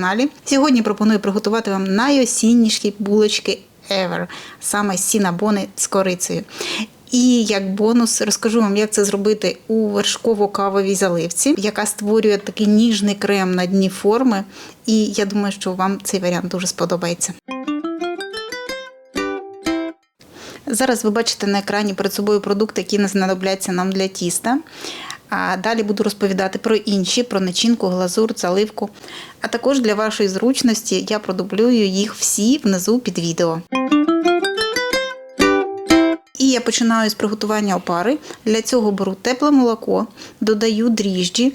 каналі. Сьогодні пропоную приготувати вам найосінніші булочки ever, саме сінабони з корицею. І як бонус розкажу вам, як це зробити у вершково-кавовій заливці, яка створює такий ніжний крем на дні форми. І я думаю, що вам цей варіант дуже сподобається. Зараз ви бачите на екрані перед собою продукти, які не знадобляться нам для тіста. А далі буду розповідати про інші, про начинку, глазур, заливку. А також для вашої зручності я продублюю їх всі внизу під відео. І я починаю з приготування опари. Для цього беру тепле молоко, додаю дріжджі,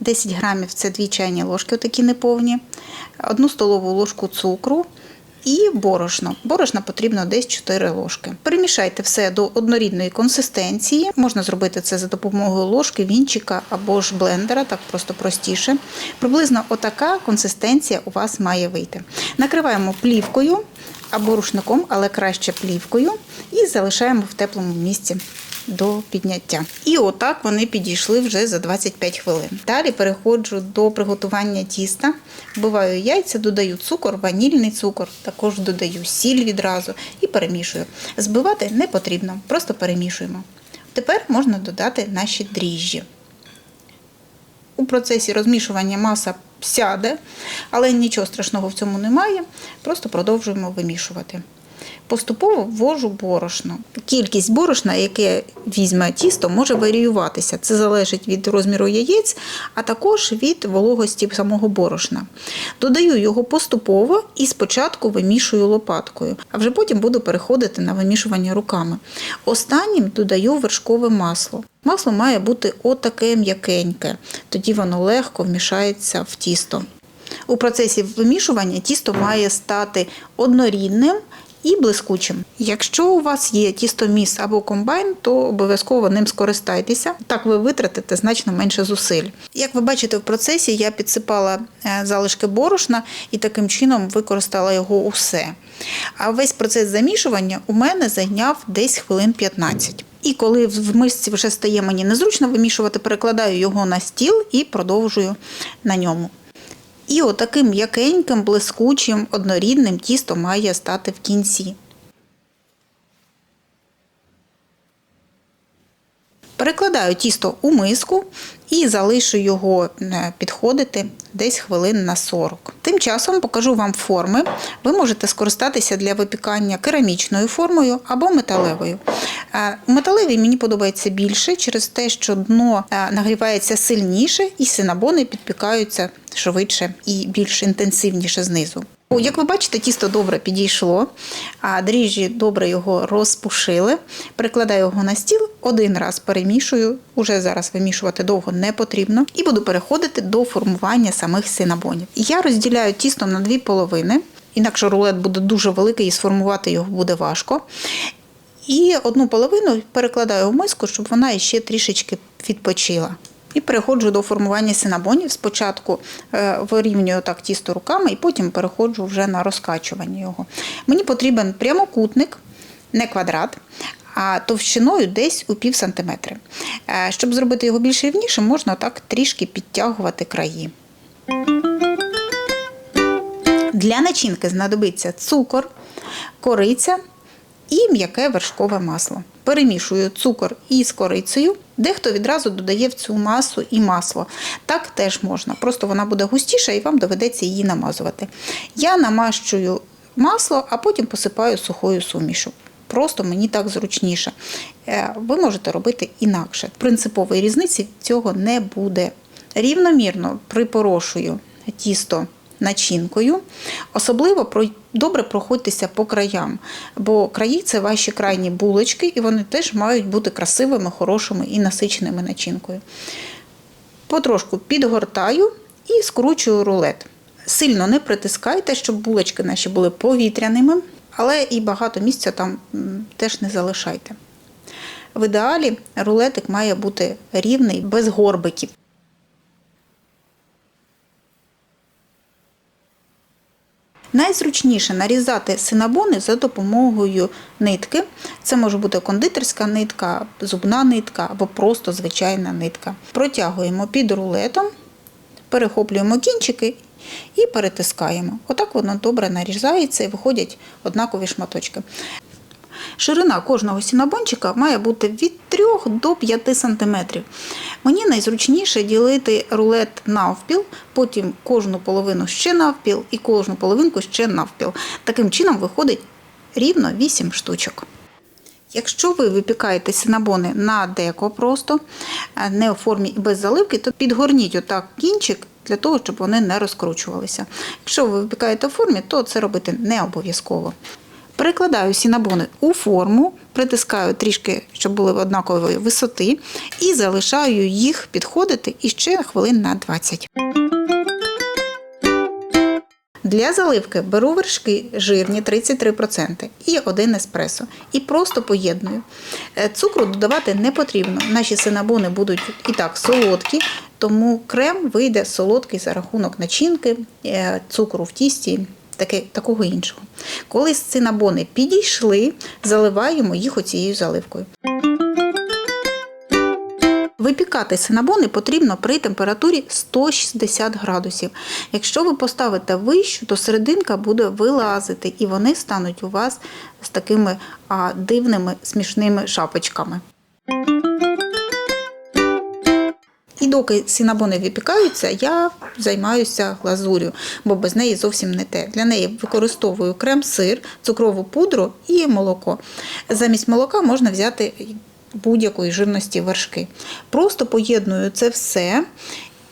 10 грамів це 2 чайні ложки, отакі неповні, 1 столову ложку цукру і борошно. Борошна потрібно десь 4 ложки. Перемішайте все до однорідної консистенції. Можна зробити це за допомогою ложки, вінчика або ж блендера, так просто простіше. Приблизно отака консистенція у вас має вийти. Накриваємо плівкою або рушником, але краще плівкою, і залишаємо в теплому місці до підняття. І отак вони підійшли вже за 25 хвилин. Далі переходжу до приготування тіста. Вбиваю яйця, додаю цукор, ванільний цукор, також додаю сіль відразу і перемішую. Збивати не потрібно, просто перемішуємо. Тепер можна додати наші дріжджі. У процесі розмішування маса сяде, але нічого страшного в цьому немає. Просто продовжуємо вимішувати. Поступово ввожу борошно. Кількість борошна, яке візьме тісто, може варіюватися. Це залежить від розміру яєць, а також від вологості самого борошна. Додаю його поступово і спочатку вимішую лопаткою, а вже потім буду переходити на вимішування руками. Останнім додаю вершкове масло. Масло має бути отаке м'якеньке, тоді воно легко вмішається в тісто. У процесі вимішування тісто має стати однорідним і блискучим. Якщо у вас є тістоміс або комбайн, то обов'язково ним скористайтеся. Так ви витратите значно менше зусиль. Як ви бачите, в процесі я підсипала е, залишки борошна і таким чином використала його усе. А весь процес замішування у мене зайняв десь хвилин 15. І коли в мисці вже стає мені незручно вимішувати, перекладаю його на стіл і продовжую на ньому. І отаким м'якеньким, блискучим, однорідним тісто має стати в кінці. Перекладаю тісто у миску і залишу його е, підходити десь хвилин на 40. Тим часом покажу вам форми. Ви можете скористатися для випікання керамічною формою або металевою. Е, Металевий мені подобається більше через те, що дно е, нагрівається сильніше і синабони підпікаються швидше і більш інтенсивніше знизу. Як ви бачите, тісто добре підійшло, а дріжджі добре його розпушили. Перекладаю його на стіл, один раз перемішую, уже зараз вимішувати довго не потрібно, і буду переходити до формування самих синабонів. Я розділяю тісто на дві половини, інакше рулет буде дуже великий і сформувати його буде важко. І одну половину перекладаю в миску, щоб вона ще трішечки відпочила. І переходжу до формування синабонів. Спочатку е, вирівнюю так тісто руками, і потім переходжу вже на розкачування його. Мені потрібен прямокутник, не квадрат, а товщиною десь у пів сантиметри. Е, Щоб зробити його більш рівнішим, можна так трішки підтягувати краї. Для начинки знадобиться цукор, кориця і м'яке вершкове масло. Перемішую цукор із корицею. Дехто відразу додає в цю масу і масло. Так теж можна. Просто вона буде густіша і вам доведеться її намазувати. Я намащую масло, а потім посипаю сухою сумішу. Просто мені так зручніше. Е, Ви можете робити інакше. Принципової різниці цього не буде. Рівномірно припорошую тісто начинкою. Особливо добре проходьтеся по краям, бо краї це ваші крайні булочки, і вони теж мають бути красивими, хорошими і насиченими начинкою. Потрошку підгортаю і скручую рулет. Сильно не притискайте, щоб булочки наші були повітряними, але і багато місця там теж не залишайте. В ідеалі рулетик має бути рівний, без горбиків. Найзручніше нарізати синабони за допомогою нитки. Це може бути кондитерська нитка, зубна нитка або просто звичайна нитка. Протягуємо під рулетом, перехоплюємо кінчики І перетискаємо. Отак воно добре нарізається і виходять однакові шматочки. Ширина кожного сінабончика має бути від 3 до 5 см. Мені найзручніше ділити рулет навпіл, потім кожну половину ще навпіл і кожну половинку ще навпіл. Таким чином виходить рівно 8 штучок. Якщо ви випікаєте синабони на деко просто, е, не у формі і без заливки, то підгорніть отак кінчик для того, щоб вони не розкручувалися. Якщо ви випікаєте в формі, то це робити не обов'язково. Перекладаю сінабони у форму, притискаю трішки, щоб були однакової висоти, і залишаю їх підходити іще хвилин на 20. Для заливки беру вершки жирні 33% і один еспресо. І просто поєдную. Е, Цукру додавати не потрібно. Наші синабони будуть і так солодкі, тому крем вийде солодкий за рахунок начинки, е, цукру в тісті. Таке, такого іншого. Коли синабони підійшли, заливаємо їх оцією заливкою. Випікати синабони потрібно при температурі 160 градусів. Якщо ви поставите вищу, то серединка буде вилазити і вони стануть у вас з такими а, дивними смішними шапочками. Доки синабони випікаються, я займаюся глазур'ю, бо без неї зовсім не те. Для неї використовую крем-сир, цукрову пудру і молоко. Замість молока можна взяти будь-якої жирності вершки. Просто поєдную це все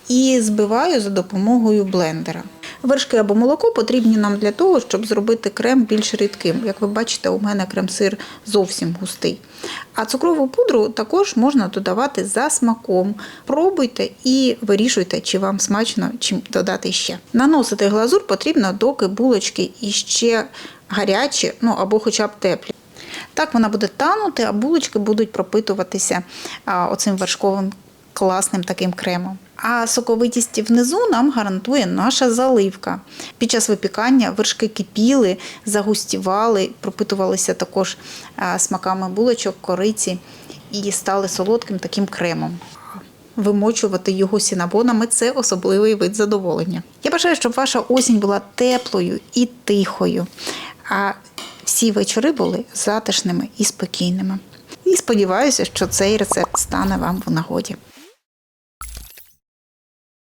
і збиваю за допомогою блендера. Вершки або молоко потрібні нам для того, щоб зробити крем більш рідким. Як ви бачите, у мене крем-сир зовсім густий. А цукрову пудру також можна додавати за смаком. Пробуйте і вирішуйте, чи вам смачно, чим додати ще. Наносити глазур потрібно, доки булочки іще гарячі, ну або хоча б теплі. Так вона буде танути, а булочки будуть пропитуватися оцим вершковим класним таким кремом. А соковитість внизу нам гарантує наша заливка. Під час випікання вершки кипіли, загустівали, пропитувалися також смаками булочок, кориці і стали солодким таким кремом. Вимочувати його сінабонами це особливий вид задоволення. Я бажаю, щоб ваша осінь була теплою і тихою, а всі вечори були затишними і спокійними. І сподіваюся, що цей рецепт стане вам в нагоді.